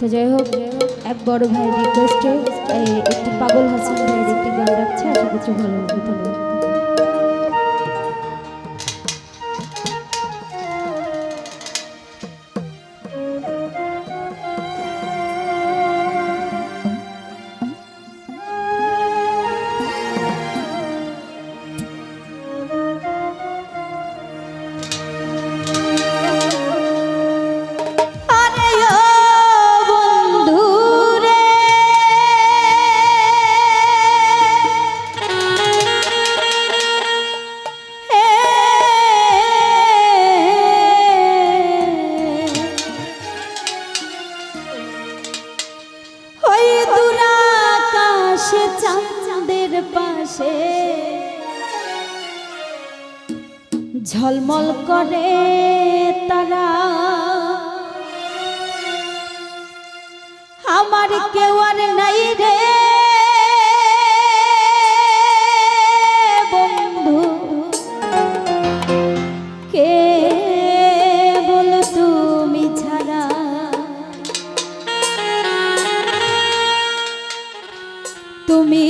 তো যাই হোক, এক বড় ভাই রিকোয়েস্টে একটি পাগল হাসান ভাইয়ের একটি গান রাখছে। আশা করছি ভালো হবে। ধন্যবাদ। ঝলমল করে তারা। আমার কেউ আর নাই রে। বন্ধু, কে বলো তুমি ছাড়া? তুমি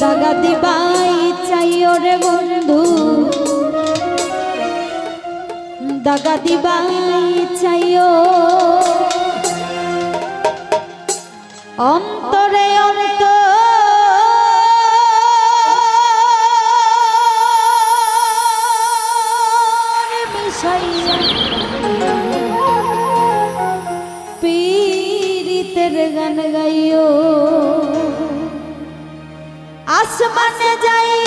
দাগা দিবাই চাইও রে বন্ধু। দাগা দিবাই চাইও। অন্তরে অন্ত পীরিতের গান গাইও। আসমানে যাইও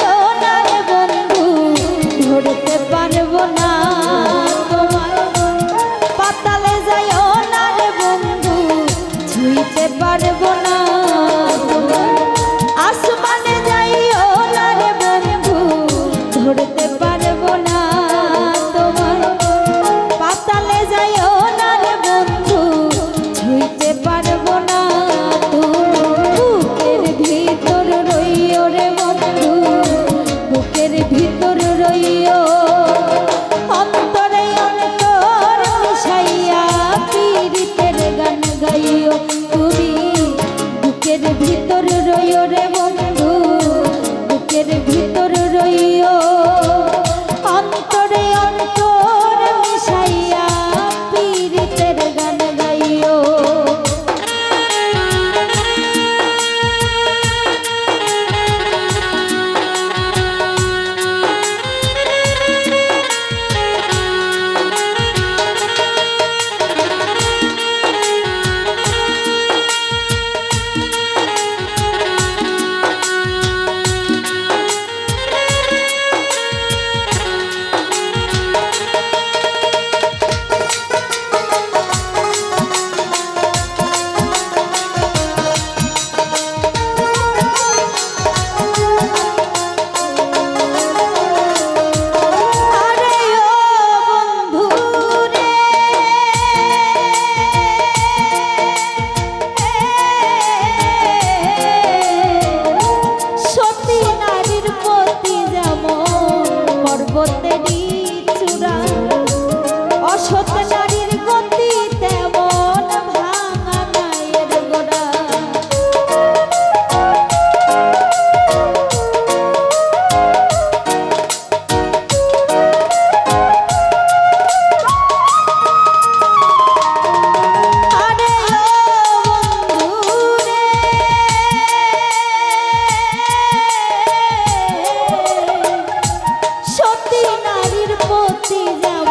see them.